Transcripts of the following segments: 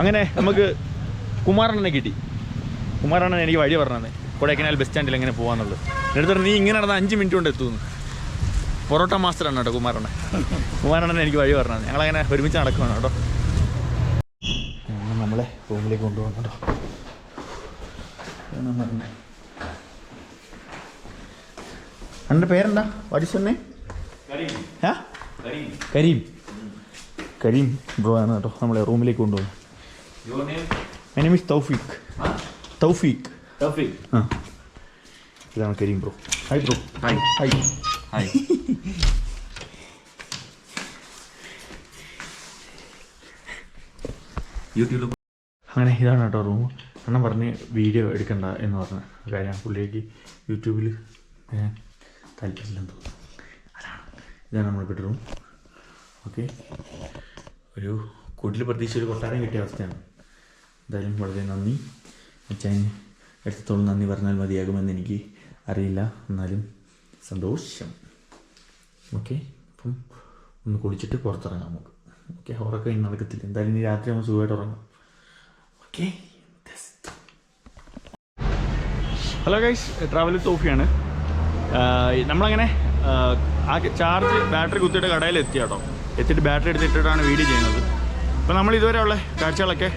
അങ്ങനെ നമുക്ക് കുമാരണ്ണനെ കിട്ടി. കുമാരണ്ണൻ എനിക്ക് വഴി പറഞ്ഞത് കൊടൈക്കനാൽ ബസ് സ്റ്റാൻഡിൽ എങ്ങനെ പോകാന്നുള്ളത് എന്നിട്ട് പറഞ്ഞു, നീ ഇങ്ങനെ നടന്ന അഞ്ച് മിനിറ്റ് കൊണ്ട് എത്തുന്നു. പൊറോട്ട മാസ്റ്ററാണ് കേട്ടോ കുമാരണ്ണൻ. കുമാരണ്ണൻ എനിക്ക് വഴി പറഞ്ഞത് ഞങ്ങളങ്ങനെ ഒരുമിച്ച് നടക്കുകയാണ് കേട്ടോ. നമ്മളെ റൂമിലേക്ക് കൊണ്ടുപോകണം കേട്ടോ. അണ്ണന്റെ പേരെന്താ? വടിസൊന്നെ ആ? കരീം. കരീം. ബ്രോ ആണ് കേട്ടോ നമ്മളെ റൂമിലേക്ക് കൊണ്ടുപോകുന്നത് Your name? My name is Taufik. Huh? Taufik. Taufik. ആ ഇതാണ് Karim bro hi bro Hi. Hi Hi. യൂട്യൂബിൽ അങ്ങനെ ഇതാണ് കേട്ടോ റൂം അണ്ണൻ പറഞ്ഞ് വീഡിയോ എടുക്കണ്ട എന്ന് പറഞ്ഞ കാര്യം പുള്ളിക്ക് യൂട്യൂബിൽ താല്പര്യമില്ലെന്ന് തോന്നുന്നു അതാണ് ഇതാണ് നമ്മുടെ ബെഡ്റൂം ഓക്കെ ഒരു കൂട്ടിൽ പ്രതീക്ഷ ഒരു കൊട്ടാരം കിട്ടിയ അവസ്ഥയാണ് എന്തായാലും വളരെ നന്ദി. അച്ഛൻ എടുത്തോളം നന്ദി പറഞ്ഞാൽ മതിയാകുമെന്ന് എനിക്ക് അറിയില്ല. എന്നാലും സന്തോഷം. ഓക്കെ അപ്പം ഒന്ന് കുളിച്ചിട്ട് പുറത്തിറങ്ങാം നമുക്ക്. ഓക്കെ ഉറക്കം ഇനി നടക്കത്തില്ല. എന്തായാലും ഇനി രാത്രി നമ്മൾ സുഖമായിട്ട് ഉറങ്ങാം. ഓക്കെ ഹലോ ഗൈസ് ട്രാവൽ തോഫിയാണ് നമ്മളങ്ങനെ ആ ചാർജ് ബാറ്ററി കുത്തിയിട്ട് കടയിൽ എത്തി കേട്ടോ എത്തിയിട്ട് ബാറ്ററി എടുത്തിട്ടാണ് വീഡിയോ ചെയ്യുന്നത്. അപ്പോൾ നമ്മൾ ഇതുവരെയുള്ള കാഴ്ചകളൊക്കെ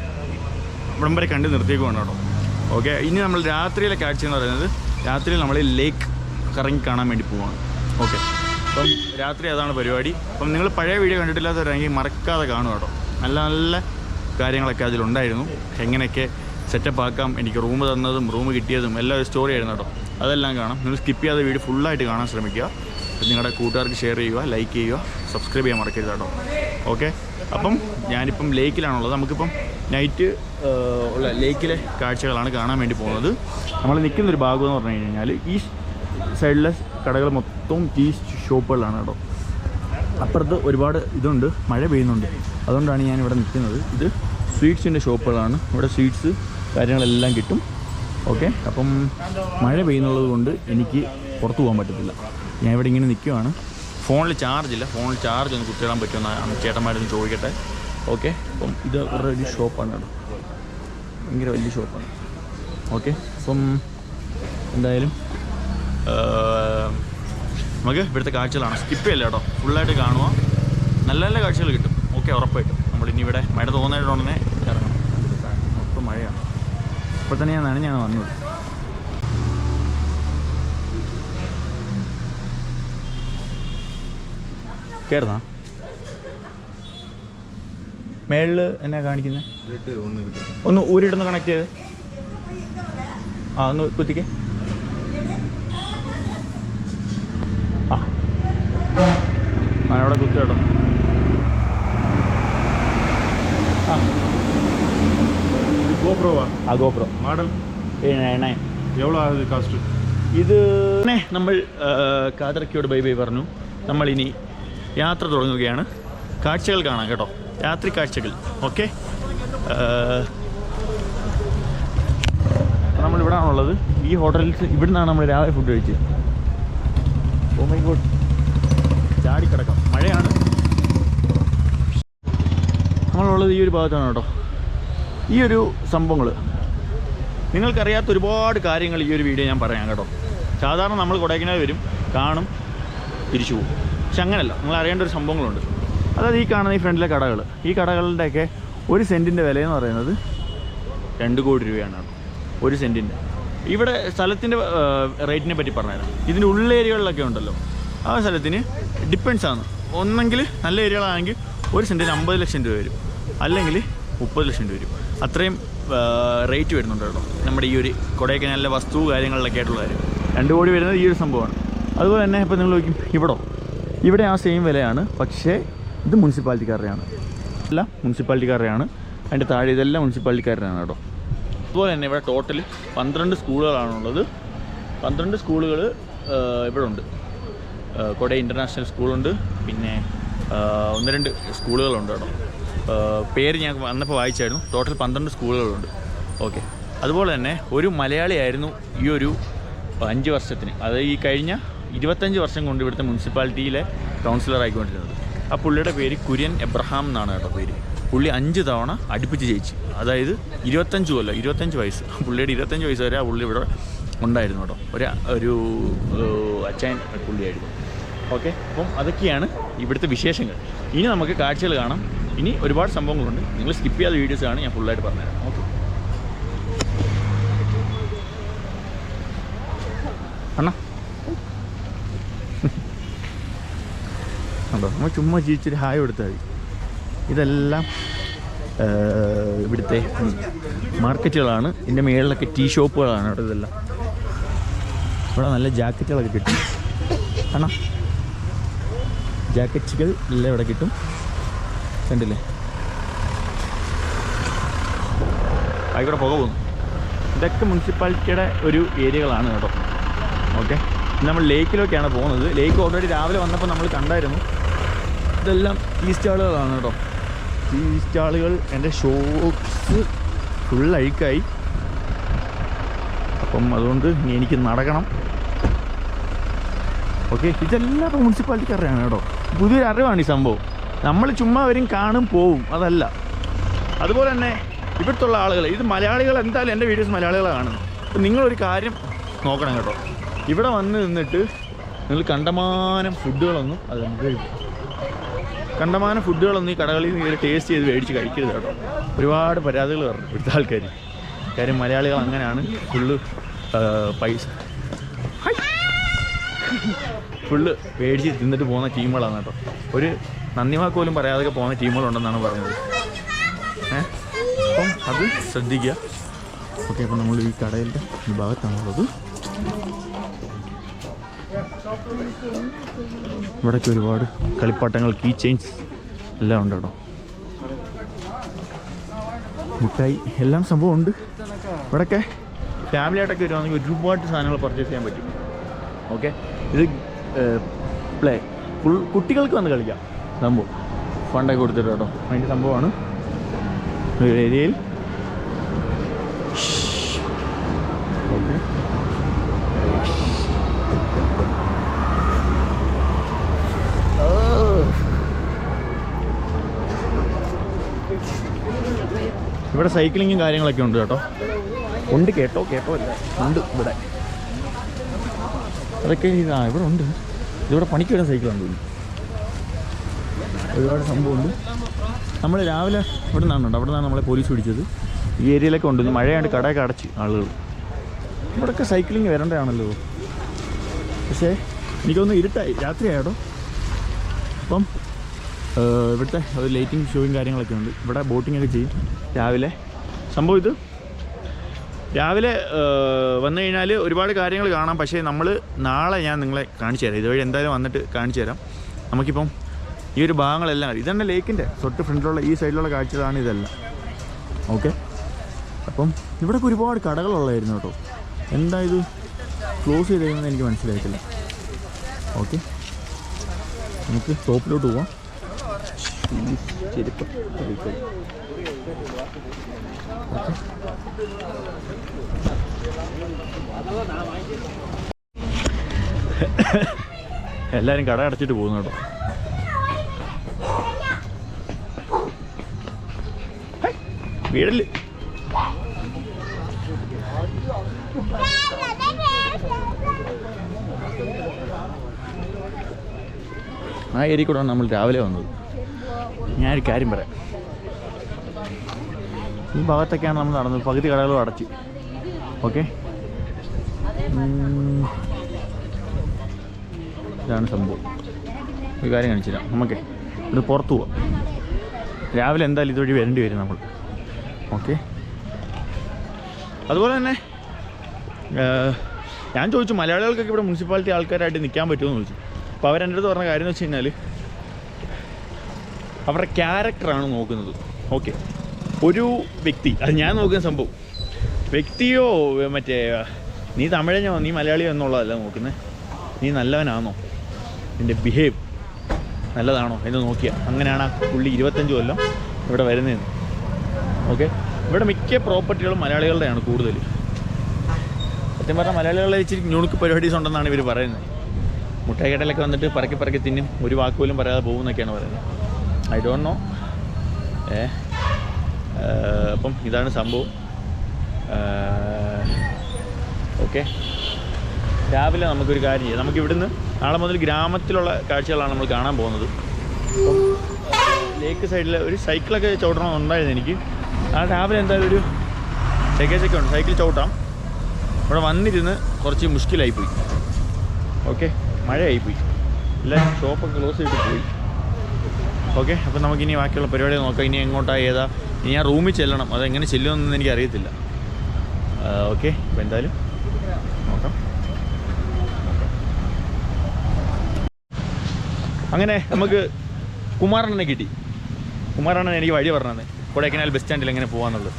ഇവിടം വരെ കണ്ട് നിർത്തിയേക്കുവാണ് കേട്ടോ. ഓക്കെ ഇനി നമ്മൾ രാത്രിയിലെ കാഴ്ച എന്ന് പറയുന്നത് രാത്രിയിൽ നമ്മൾ ലേക്ക് കറങ്ങി കാണാൻ വേണ്ടി പോവാണ്. ഓക്കെ അപ്പം രാത്രി അതാണ് പരിപാടി. അപ്പം നിങ്ങൾ പഴയ വീഡിയോ കണ്ടിട്ടില്ലാത്തവരാണെങ്കിൽ മറക്കാതെ കാണുക കേട്ടോ. നല്ല നല്ല കാര്യങ്ങളൊക്കെ അതിലുണ്ടായിരുന്നു. എങ്ങനെയൊക്കെ സെറ്റപ്പ് ആക്കാം എനിക്ക് റൂം തന്നതും റൂം കിട്ടിയതും എല്ലാം ഒരു സ്റ്റോറി ആയിരുന്നു കേട്ടോ. അതെല്ലാം കാണാം. നിങ്ങൾ സ്കിപ്പ് ചെയ്യാതെ വീഡിയോ ഫുള്ളായിട്ട് കാണാൻ ശ്രമിക്കുക. നിങ്ങളുടെ കൂട്ടുകാർക്ക് ഷെയർ ചെയ്യുക ലൈക്ക് ചെയ്യുക സബ്സ്ക്രൈബ് ചെയ്യാൻ മറക്കരുത് കേട്ടോ. ഓക്കെ അപ്പം ഞാനിപ്പം ലേക്കിലാണുള്ളത്. നമുക്കിപ്പം നൈറ്റ് ഉള്ള ലേക്കിലെ കാഴ്ചകളാണ് കാണാൻ വേണ്ടി പോകുന്നത്. നമ്മൾ നിൽക്കുന്നൊരു ഭാഗം എന്ന് പറഞ്ഞു കഴിഞ്ഞാൽ ഈ സൈഡിലെ കടകൾ മൊത്തം ടീ ഷോപ്പുകളാണ് കേട്ടോ. അപ്പുറത്ത് ഒരുപാട് ഇതുണ്ട്. മഴ പെയ്യുന്നുണ്ട്. അതുകൊണ്ടാണ് ഞാൻ ഇവിടെ നിൽക്കുന്നത്. ഇത് സ്വീറ്റ്സിന്റെ ഷോപ്പുകളാണ് ഇവിടെ സ്വീറ്റ്സ് കാര്യങ്ങളെല്ലാം കിട്ടും. ഓക്കെ അപ്പം മഴ പെയ്യുന്നുള്ളത് കൊണ്ട് എനിക്ക് പുറത്തു പോകാൻ പറ്റത്തില്ല. ഞാൻ ഇവിടെ ഇങ്ങനെ നിൽക്കുവാണ് ഫോണിൽ ചാർജ് ഇല്ല. ഫോണിൽ ചാർജ് ഒന്ന് കുത്തിയിടാൻ പറ്റുമെന്നാണ് ചേട്ടന്മാരൊന്ന് ചോദിക്കട്ടെ. ഓക്കെ അപ്പം ഇത് ഇവരുടെ ഒരു ഷോപ്പാണ് കേട്ടോ. ഭയങ്കര വലിയ ഷോപ്പാണ് ഓക്കെ അപ്പം എന്തായാലും നമുക്ക് ഇവിടുത്തെ കാഴ്ചകളാണ്. സ്കിപ്പ് ചെയ്യല്ല കേട്ടോ. ഫുള്ളായിട്ട് കാണുക. നല്ല നല്ല കാഴ്ചകൾ കിട്ടും. ഓക്കെ ഉറപ്പായിട്ടും. നമ്മൾ ഇനി ഇവിടെ മഴ തോന്നിയിട്ടുടനെ ഇറങ്ങണം. മഴയാണ്. ഇപ്പോൾ തന്നെ ഞാൻ നനഞ്ഞാണ് വന്നത്. കയറുന്നാ മേളിൽ എന്നാ കാണിക്കുന്നത് ഒന്ന് ഊരിട്ടൊന്ന് കണക്ട് ചെയ്ത് ആ ഒന്ന് കുത്തിക്കേ ആ ആ അവിടെ കുത്തി കേട്ടോ ആ கோப்ரோவா ആ ഗോപ്രോ மாடல் നയൻ எவ்வளோ ஆகுது காஸ்ட்டு ഇത് പിന്നെ നമ്മൾ കാതറക്കിയോട് ബൈ ബൈ പറഞ്ഞു നമ്മളിനി യാത്ര തുടങ്ങുകയാണ്. കാഴ്ചകൾ കാണാം കേട്ടോ. രാത്രി കാഴ്ചകൾ. ഓക്കെ? നമ്മളിവിടെ ആണുള്ളത് ഈ ഹോട്ടലിൽ ഇവിടെ നിന്നാണ് നമ്മൾ രാവിലെ ഫുഡ് കഴിച്ചത്. ഓ മൈ ഗോഡ് ചാടിക്കിടക്കാം മഴയാണ്. നമ്മളുള്ളത് ഈ ഒരു ഭാഗത്താണ് കേട്ടോ. ഈ ഒരു സംഭവങ്ങൾ നിങ്ങൾക്കറിയാത്ത ഒരുപാട് കാര്യങ്ങൾ ഈ ഒരു വീഡിയോ ഞാൻ പറയാം കേട്ടോ. സാധാരണ നമ്മൾ കൊടൈക്കനാൽ വരും കാണും തിരിച്ചു പോകും. പക്ഷെ അങ്ങനെയല്ല നിങ്ങൾ അറിയേണ്ട ഒരു സംഭവങ്ങളുണ്ട്. അതായത് ഈ കാണുന്ന ഈ ഫ്രണ്ടിലെ കടകൾ ഈ കടകളുടെയൊക്കെ ഒരു സെന്റിന്റെ വിലയെന്ന് പറയുന്നത് രണ്ട് കോടി രൂപയാണ് ഒരു സെന്റിന്റെ ഇവിടെ സ്ഥലത്തിന്റെ റേറ്റിനെ പറ്റി പറഞ്ഞുതരാം. ഇതിന്റെ ഉള്ളേരിയകളിലൊക്കെ ഉണ്ടല്ലോ. ആ സ്ഥലത്തിന് ഡിപ്പെൻസ് ആണ്. ഒന്നെങ്കിൽ നല്ല ഏരിയകളാണെങ്കിൽ ഒരു സെന്റിന് അമ്പത് ലക്ഷം രൂപ വരും. അല്ലെങ്കിൽ മുപ്പത് ലക്ഷം രൂപ വരും. അത്രയും റേറ്റ് വരുന്നുണ്ട് കേട്ടോ. നമ്മുടെ ഈ ഒരു കൊടൈക്കനാലിലെ വസ്തു കാര്യങ്ങളിലൊക്കെ ആയിട്ടുള്ള കാര്യം. രണ്ട് കോടി വരുന്നത് ഈ ഒരു സംഭവമാണ്. അതുപോലെ തന്നെ ഇപ്പോൾ നിങ്ങൾ നോക്കും ഇവിടോ? ഇവിടെ ആ സെയിം വിലയാണ്. പക്ഷേ ഇത് മുനിസിപ്പാലിറ്റിക്കാരുടെയാണ്. അല്ല മുനിസിപ്പാലിറ്റിക്കാരുടെയാണ്. അതിന്റെ താഴെ ഇതെല്ലാം മുനിസിപ്പാലിറ്റിക്കാരുടെയാണ് കേട്ടോ. അതുപോലെ തന്നെ ഇവിടെ ടോട്ടൽ പന്ത്രണ്ട് സ്കൂളുകളാണുള്ളത്. പന്ത്രണ്ട് സ്കൂളുകൾ ഇവിടെ ഉണ്ട് കൊടൈ ഇന്റർനാഷണൽ സ്കൂളുണ്ട്. പിന്നെ ഒന്ന് രണ്ട് സ്കൂളുകളുണ്ട് കേട്ടോ. പേര് ഞാൻ വന്നപ്പോൾ വായിച്ചായിരുന്നു. ടോട്ടൽ പന്ത്രണ്ട് സ്കൂളുകളുണ്ട്. ഓക്കെ അതുപോലെ തന്നെ ഒരു മലയാളിയായിരുന്നു ഈ ഒരു അഞ്ച് വർഷത്തിന്. അത് ഈ കഴിഞ്ഞ ഇരുപത്തഞ്ച് വർഷം കൊണ്ട് ഇവിടുത്തെ മുനിസിപ്പാലിറ്റിയിലെ കൗൺസിലർ ആയിക്കൊണ്ടിരുന്നത്. ആ പുള്ളിയുടെ പേര് കുര്യൻ എബ്രഹാം എന്നാണ് കേട്ടോ പേര്. പുള്ളി അഞ്ച് തവണ അടുപ്പിച്ച് ജയിച്ചു. അതായത് ഇരുപത്തഞ്ച് കൊല്ലം ഇരുപത്തഞ്ച് വയസ്സ്. പുള്ളിയുടെ ഇരുപത്തഞ്ച് വയസ്സ് വരെ ആ പുള്ളി ഇവിടെ ഉണ്ടായിരുന്നു കേട്ടോ. ഒരു ഒരു അച്ഛൻ പുള്ളിയായിരുന്നു. ഓക്കെ? അപ്പം അതൊക്കെയാണ് ഇവിടുത്തെ വിശേഷങ്ങൾ. ഇനി നമുക്ക് കാഴ്ചകൾ കാണാം. ഇനി ഒരുപാട് സംഭവങ്ങളുണ്ട്. നിങ്ങൾ സ്കിപ്പ് ചെയ്യാത്ത വീഡിയോസ് ആണ് ഞാൻ ഫുള്ളായിട്ട് പറഞ്ഞുതരാം. ഓക്കെ? അണ്ണാ. ഉണ്ടോ? നമ്മൾ ചുമ്മാ ജീവിച്ചൊരു ഹായ് കൊടുത്താൽ മതി. ഇതെല്ലാം ഇവിടുത്തെ മാർക്കറ്റുകളാണ്. ഇതിന്റെ മേളിലൊക്കെ ടീ ഷോപ്പുകളാണ് ഇവിടെ ഇതെല്ലാം. ഇവിടെ നല്ല ജാക്കറ്റുകളൊക്കെ കിട്ടും. ആണോ? ജാക്കറ്റുകൾ എല്ലാം ഇവിടെ കിട്ടും. കണ്ടില്ലേ? ആയിക്കോട്ടെ പുക പോകുന്നു. ഇതൊക്കെ മുനിസിപ്പാലിറ്റിയുടെ ഒരു ഏരിയകളാണ് കേട്ടോ. ഓക്കെ? നമ്മൾ ലേക്കിലൊക്കെയാണ് പോകുന്നത്. ലേക്ക് ഓൾറെഡി രാവിലെ വന്നപ്പോൾ നമ്മൾ കണ്ടായിരുന്നു. ഇതെല്ലാം ടീ സ്റ്റാളുകളാണ് കേട്ടോ. ടീ സ്റ്റാളുകൾ എന്റെ ഷോക്സ് ഫുൾ അഴുക്കായി അപ്പം അതുകൊണ്ട് ഇനി എനിക്ക് നടക്കണം. ഓക്കെ ഇതെല്ലാം ഇപ്പോൾ മുനിസിപ്പാലിറ്റിക്കാരുടെയാണ് കേട്ടോ. പുതിയൊരു അറിവാണ് ഈ സംഭവം. നമ്മൾ ചുമ്മാ വരും കാണും പോവും. അതല്ല. അതുപോലെ തന്നെ ഇവിടുത്തുള്ള ആളുകൾ ഇത് മലയാളികൾ എന്തായാലും എന്റെ വീഡിയോസ് മലയാളികളെ കാണുന്നു അപ്പം നിങ്ങളൊരു കാര്യം നോക്കണം കേട്ടോ. ഇവിടെ വന്ന് നിന്നിട്ട് നിങ്ങൾ കണ്ടമാനം ഫുഡുകളൊന്നും അത് കണ്ടമാനം ഫുഡുകളൊന്നും ഈ കടകളിൽ നിന്ന് ടേസ്റ്റ് ചെയ്ത് മേടിച്ച് കഴിക്കരുത് കേട്ടോ. ഒരുപാട് പരാതികൾ പറഞ്ഞു ഇവിടുത്തെ ആൾക്കാർ കാര്യം മലയാളികൾ അങ്ങനെയാണ്. ഫുള്ള് പൈസ. ഫുള്ള് മേടിച്ച് തിന്നിട്ട് പോകുന്ന ടീമുകളാണ് കേട്ടോ. ഒരു നന്ദി വാക്ക് പോലും പറയാതെ പോകുന്ന ടീമുകളുണ്ടെന്നാണ് പറയുന്നത് അപ്പം അത് ശ്രദ്ധിക്കുക. ഓക്കെ അപ്പം നമ്മൾ ഈ കടയിന്റെ ഭാഗത്താണുള്ളത്. ഇവിടെയൊക്കെ ഒരുപാട് കളിപ്പാട്ടങ്ങൾ കീ ചെയിൻസ് എല്ലാം ഉണ്ട് കേട്ടോ. മിഠായി എല്ലാം സംഭവം ഉണ്ട്. ഇവിടെയൊക്കെ ഫാമിലി ആയിട്ടൊക്കെ വരുവാണെങ്കിൽ ഒരുപാട് സാധനങ്ങൾ പർച്ചേസ് ചെയ്യാൻ പറ്റും. ഓക്കെ ഇത് പ്ലേ ഫുൾ കുട്ടികൾക്ക് വന്ന് കളിക്കാം. സംഭവം. ഫണ്ടൊക്കെ കൊടുത്തിട്ട് കേട്ടോ. അതിന്റെ സംഭവമാണ്. ഒരു ഏരിയയിൽ ഓക്കെ ഇവിടെ സൈക്ലിങ്ങും കാര്യങ്ങളൊക്കെ ഉണ്ട് കേട്ടോ. ഉണ്ട് കേട്ടോ കേട്ടോ ഇല്ല ഉണ്ട് ഇവിടെ. അതൊക്കെ ആ ഇവിടെ ഉണ്ട്. ഇതിവിടെ പണിക്ക് വരുന്ന സൈക്കിളാണ് തോന്നുന്നു ഒരുപാട് സംഭവമുണ്ട്. നമ്മൾ രാവിലെ ഇവിടെ നിന്നാണ് അവിടെ നിന്നാണ് നമ്മളെ പോലീസ് പിടിച്ചത്. ഈ ഏരിയയിലൊക്കെ ഉണ്ട്. മഴയാണ്ട് കടയൊക്കെ അടച്ച് ആളുകൾ ഇവിടെയൊക്കെ സൈക്ലിംഗ് വരേണ്ടതാണല്ലോ. പക്ഷേ എനിക്കൊന്ന് ഇരുട്ടായി. രാത്രിയായിട്ടോ അപ്പം ഇവിടുത്തെ ഒരു ലൈറ്റിംഗ് ഷോയും കാര്യങ്ങളൊക്കെ ഉണ്ട്. ഇവിടെ ബോട്ടിംഗ് ഒക്കെ ചെയ്യും. രാവിലെ. സംഭവം ഇത്. രാവിലെ വന്നു കഴിഞ്ഞാൽ ഒരുപാട് കാര്യങ്ങൾ കാണാം. പക്ഷേ നമ്മൾ നാളെ ഞാൻ നിങ്ങളെ കാണിച്ചു തരാം. ഇതുവഴി എന്തായാലും വന്നിട്ട് കാണിച്ചു തരാം. നമുക്കിപ്പം ഈ ഒരു ഭാഗങ്ങളെല്ലാം അറിയാം ഇതന്നെ ലേക്കിന്റെ തൊട്ട് ഫ്രണ്ടിലുള്ള ഈ സൈഡിലുള്ള കാഴ്ചകളാണ് ഇതെല്ലാം. ഓക്കെ? അപ്പം ഇവിടെ ഒരുപാട് കടകളുള്ളതായിരുന്നു കേട്ടോ. എന്താ ഇത്? ക്ലോസ് ചെയ്തേക്കുന്നത് എനിക്ക് മനസ്സിലായിട്ടില്ല. ഓക്കെ? നമുക്ക് ടോപ്പിലോട്ട് പോവാം. എല്ലാവരും കട അടച്ചിട്ട് പോകുന്നു കേട്ടോ. വീടിൽ. ആ ഏരിയ കൂടാണ് നമ്മൾ രാവിലെ വന്നത്. ഞാനൊരു കാര്യം പറയാം. ഈ ഭാഗത്തൊക്കെയാണ് നമ്മൾ നടന്നത്. പകുതി കടകളും അടച്ചു. ഓക്കെ? ഇതാണ് സംഭവം. ഒരു കാര്യം കാണിച്ചു തരാം. നമുക്ക് ഇത് പുറത്തു പോവാം. രാവിലെ എന്തായാലും ഇതുവഴി വരേണ്ടി വരും നമ്മൾ. ഓക്കെ? അതുപോലെ തന്നെ ഞാൻ ചോദിച്ചു മലയാളികൾക്കൊക്കെ ഇവിടെ മുനിസിപ്പാലിറ്റി ആൾക്കാരായിട്ട് നിൽക്കാൻ പറ്റുമോ എന്ന് ചോദിച്ചു. അപ്പോൾ അവരെന്റെ അടുത്ത് പറഞ്ഞ കാര്യം എന്ന് വെച്ച് കഴിഞ്ഞാൽ അവരുടെ ക്യാരക്ടറാണ് നോക്കുന്നത്. ഓക്കെ. ഒരു വ്യക്തി അത് ഞാൻ നോക്കുന്ന സംഭവം. വ്യക്തിയോ മറ്റേ നീ തമിഴനോ നീ മലയാളിയോ എന്നുള്ളതല്ല നോക്കുന്നത് നീ നല്ലവനാണോ? നിന്റെ ബിഹേവ് നല്ലതാണോ എന്ന് നോക്കിയാൽ അങ്ങനെയാണ് ആ പുള്ളി ഇരുപത്തഞ്ച് കൊല്ലം ഇവിടെ വരുന്നതെന്ന്. ഓക്കെ. ഇവിടെ മിക്ക പ്രോപ്പർട്ടികളും മലയാളികളുടെയാണ് കൂടുതൽ. സത്യം പറഞ്ഞാൽ മലയാളികളെ ഇച്ചിരി ഞുണുക്ക് പരിപാടീസ് ഉണ്ടെന്നാണ് ഇവർ പറയുന്നത്. മുട്ടായി കടയിലൊക്കെ വന്നിട്ട് പറക്കി പറക്കി തിന്നും ഒരു വാക്ക് പോലും പറയാതെ പോകുമെന്നൊക്കെയാണ് പറയുന്നത്. ഐ ഡോണ്ട് നോ ഏ അപ്പം ഇതാണ് സംഭവം. ഓക്കെ. രാവിലെ നമുക്കൊരു കാര്യം ചെയ്യാം. നമുക്ക് ഇവിടുന്ന് നാളെ മുതൽ ഗ്രാമത്തിലുള്ള കാഴ്ചകളാണ് നമ്മൾ കാണാൻ പോകുന്നത്. ലേക്ക് സൈഡിൽ ഒരു സൈക്കിളൊക്കെ ചവിട്ടണമെന്നുണ്ടായിരുന്നു എനിക്ക്. ആ രാവിലെ എന്തായാലും ഒരു ചെക്കേച്ചൊക്കെ ഉണ്ട്. സൈക്കിൾ ചവിട്ടാം. ഇവിടെ വന്നിരുന്ന് കുറച്ച് മുഷ്കിലായിപ്പോയി. ഓക്കെ മഴയായിപ്പോയി. എല്ലാവരും ഷോപ്പൊക്കെ ക്ലോസ് ചെയ്തിട്ട് പോയി. ഓക്കെ അപ്പം നമുക്കിനി ബാക്കിയുള്ള പരിപാടി നോക്കാം. ഇനി എങ്ങോട്ടാണ് ഏതാ? ഇനി ഞാൻ റൂമിൽ ചെല്ലണം. അതെങ്ങനെ ചെല്ലുമെന്നൊന്നും എനിക്ക് അറിയത്തില്ല ഓക്കെ അപ്പോൾ എന്തായാലും നോക്കാം. അങ്ങനെ നമുക്ക് കുമാരണ്ണനെ കിട്ടി. കുമാരണ്ണൻ എനിക്ക് വഴി പറഞ്ഞത്. കൊടൈക്കനാൽ ബസ് സ്റ്റാൻഡിൽ എങ്ങനെ പോകാന്നുള്ളത്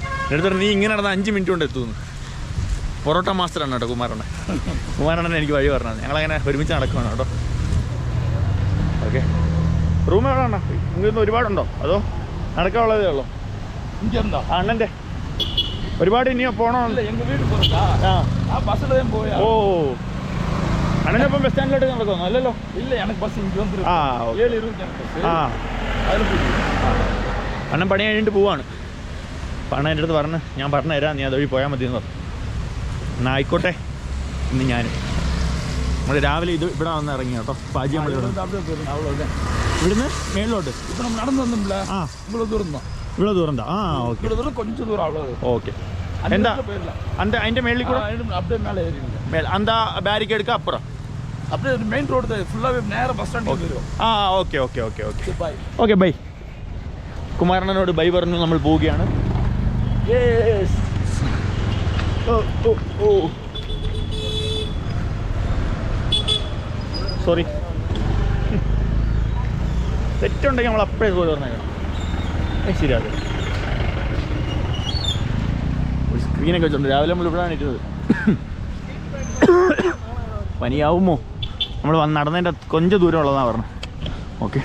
പറഞ്ഞു, നീ ഇങ്ങനെ നടന്ന അഞ്ച് മിനിറ്റ് കൊണ്ട് എത്തുന്നു. പൊറോട്ട മാസ്റ്ററാണ് കേട്ടോ കുമാരണ്ണൻ. കുമാരണ്ണൻ എനിക്ക് വഴി പറഞ്ഞത്. ഞങ്ങളങ്ങനെ ഒരുമിച്ച് നടക്കുകയാണ് കേട്ടോ. ഓക്കെ. റൂം എവിടെയാണ്? ഇങ്ങനെ ഒരുപാടുണ്ടോ? അതോ നടക്കാനുള്ളതേ ഉള്ളു? അണ്ണന്റെ ഒരുപാട് ഇനിയോ പോണോ? ഓ അണ്ണനൊപ്പം ബസ് സ്റ്റാൻഡിലോട്ട് അല്ലല്ലോ. ഇല്ല എനിക്ക് അണ്ണൻ പണി കഴിഞ്ഞിട്ട് പോവാണ്. പണം എന്റെ അടുത്ത് പറഞ്ഞ് ഞാൻ പറഞ്ഞു തരാം നീ അതുവഴി പോയാൽ മതി എന്നോ എന്നാ ആയിക്കോട്ടെ ഇന്ന് ഞാൻ നമ്മൾ രാവിലെ ഇത് ഇവിടെ വന്ന് ഇറങ്ങി കേട്ടോ. പാചകം നമ്മൾ ഇവിടെ இருந்து அப்படியே போயிருங்க அவ்வளவுதான் ഇവിടുന്ന് മേളിലോട്ട് இப்ப நம்ம நடந்து வந்தோம்ல ആ இவ்வளவு தூரம் தான் ഇവിടെ ദൂരം എന്താ ആ ഓക്കെ இவ்வளவு தூரம் கொஞ்சம் தூரம் அவ்வளவு ഓക്കെ அந்த എന്താ இடத்துல போயிடலாம் അന്ത അതിൻ്റെ മേളിൽ കൂടെ ஆ, இன்னும் அப்படியே மேலே ஏறிடுங்க മേൽ എന്താ ബാരിക്കേഡ്ക്ക് അപ്പുറം அப்படியே மெயின் ரோடு தான் ஃபுல்லாவே நேரா பஸ் ஸ்டாண்ட் போயிடும் ആ okay okay okay okay bye okay bye കുമാരണ്ണനോട് bye പറഞ്ഞു നമ്മൾ പോവുകയാണ് Yes. ഓ ഓ ഓ സോറി തെറ്റുണ്ടെങ്കിൽ നമ്മൾ അപ്പോഴേ സോറി പറഞ്ഞേക്കണം. ശരിയാത് ഒരു സ്ക്രീനൊക്കെ വെച്ചിട്ടുണ്ട്. രാവിലെ നമ്മൾ ഇവിടെയാണ് ഇരുന്നത് പനിയാവുമോ? നമ്മൾ വന്ന് നടന്നതിന്റെ കൊഞ്ച ദൂരം ഉള്ളതാണ് പറഞ്ഞത്. ഓക്കെ.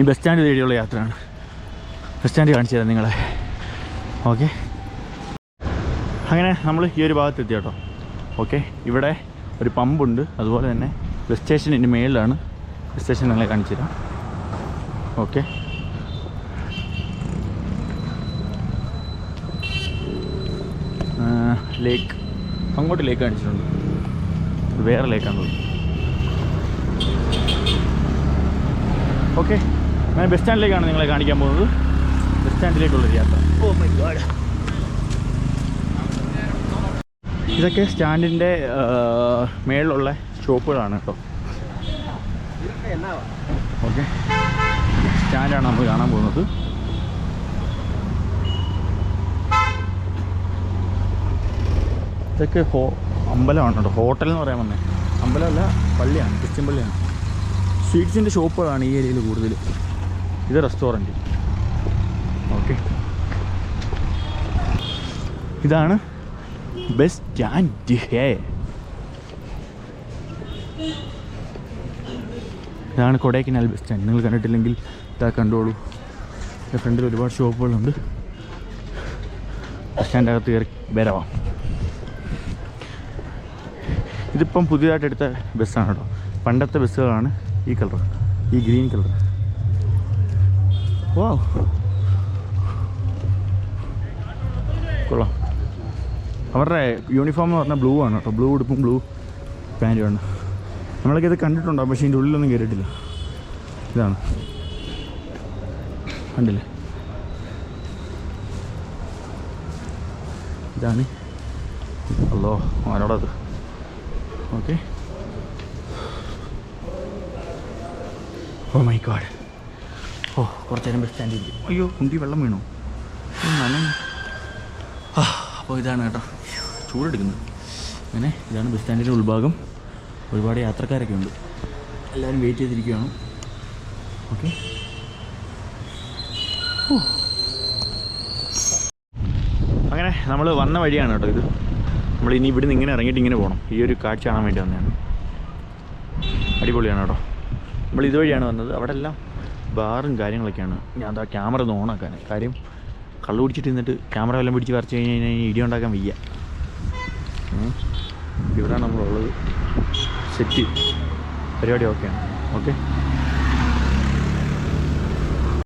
ഈ ബസ് സ്റ്റാൻഡ് തേടിയുള്ള യാത്രയാണ്. ബസ് സ്റ്റാൻഡ് കാണിച്ചു തരാം നിങ്ങളെ. ഓക്കെ. അങ്ങനെ നമ്മൾ ഈ ഒരു ഭാഗത്ത് എത്തി കേട്ടോ. ഓക്കെ. ഇവിടെ ഒരു പമ്പുണ്ട്. അതുപോലെ തന്നെ ബസ് സ്റ്റേഷനിന്റെ മേളിലാണ്. ബസ് സ്റ്റേഷൻ നിങ്ങളെ കാണിച്ചു തരാം. ഓക്കെ. ലേക്ക്. അങ്ങോട്ട് ലേക്ക് കാണിച്ചിട്ടുണ്ട്. വേറെ ലേക്കാണുള്ളത് ഓക്കെ. ഞാൻ ബസ് സ്റ്റാൻഡിലേക്കാണ് നിങ്ങളെ കാണിക്കാൻ പോകുന്നത്. ബസ് സ്റ്റാൻഡിലേക്കുള്ളൊരു യാത്ര. ഓ മൈ ഗോഡ് ഇതൊക്കെ സ്റ്റാൻഡിന്റെ മേളിലുള്ള ഷോപ്പുകളാണ് കേട്ടോ. ഓക്കെ. സ്റ്റാൻഡാണ് നമ്മൾ കാണാൻ പോകുന്നത്. ഇതൊക്കെ ഹോ അമ്പലമാണ് കേട്ടോ. ഹോട്ടൽ എന്ന് പറയാൻ വന്നേ. അമ്പലമല്ല പള്ളിയാണ് ക്രിസ്ത്യൻ പള്ളിയാണ്. സ്വീറ്റ്സിന്റെ ഷോപ്പുകളാണ് ഈ ഏരിയയിൽ കൂടുതൽ. ഇത് റെസ്റ്റോറന്റ്. ഓക്കെ. ഇതാണ് ബെസ്റ്റ് സ്റ്റാൻഡ്. ഹേ. ഇതാണ് കൊടൈക്കനാൽ ബസ് സ്റ്റാൻഡ്. നിങ്ങൾ കണ്ടിട്ടില്ലെങ്കിൽ ഇതാ കണ്ടോളൂ. ഫ്രണ്ടിൽ ഒരുപാട് ഷോപ്പുകളുണ്ട്. ബസ് സ്റ്റാൻഡ് അകത്ത് കയറി വരവാം ഇതിപ്പം പുതിയതായിട്ട് എടുത്ത ബസ്സാണ് കേട്ടോ. പണ്ടത്തെ ബസ്സുകളാണ് ഈ കളർ ഈ ഗ്രീൻ കളർ ഓ കൊള്ളാം. അവരുടെ യൂണിഫോം എന്ന് പറഞ്ഞാൽ ബ്ലൂ ആണ് കേട്ടോ. ബ്ലൂ ഉടുപ്പും ബ്ലൂ പാന്റുമാണ് നമ്മളൊക്കെ ഇത് കണ്ടിട്ടുണ്ടാകും പക്ഷേ ഇതിന്റെ ഉള്ളിലൊന്നും കയറിയിട്ടില്ല ഇതാണ്. കണ്ടില്ലേ? ഇതാണ്. അല്ലോ ആരോടത്? ഓക്കെ. Oh my god. ഓ കുറച്ച് നേരം ബസ് സ്റ്റാൻഡിൽ അയ്യോ കുണ്ടി വെള്ളം വീണു. ആ അപ്പോൾ ഇതാണ് കേട്ടോ. ചൂടെടുക്കുന്നത് അങ്ങനെ ഇതാണ് ബസ് സ്റ്റാൻഡിന്റെ ഉൾഭാഗം. ഒരുപാട് യാത്രക്കാരൊക്കെ ഉണ്ട്. എല്ലാവരും വെയിറ്റ് ചെയ്തിരിക്കുകയാണ്. ഓക്കെ. അങ്ങനെ നമ്മൾ വന്ന വഴിയാണ് കേട്ടോ ഇത്. നമ്മൾ ഇനി ഇവിടുന്ന് ഇങ്ങനെ ഇറങ്ങിയിട്ട് ഇങ്ങനെ പോകണം ഈ ഒരു കാഴ്ച കാണാൻ വേണ്ടി വന്നതാണ്. അടിപൊളിയാണ് കേട്ടോ. നമ്മൾ ഇതുവഴിയാണ് വന്നത്. അവിടെ എല്ലാം ബാറും കാര്യങ്ങളൊക്കെയാണ്. ഞാൻ എന്താ ക്യാമറ ഒന്ന് ഓണാക്കാൻ കാര്യം കള്ളു പിടിച്ചിട്ട് നിന്നിട്ട് ക്യാമറ വല്ലതും പിടിച്ച് വരച്ച് കഴിഞ്ഞ് കഴിഞ്ഞാൽ ഇടി ഉണ്ടാക്കാൻ വയ്യ. ഇവിടെയാണ് നമ്മളുള്ളത്. സെറ്റ്. പരിപാടി ഓക്കെയാണ്. ഓക്കെ?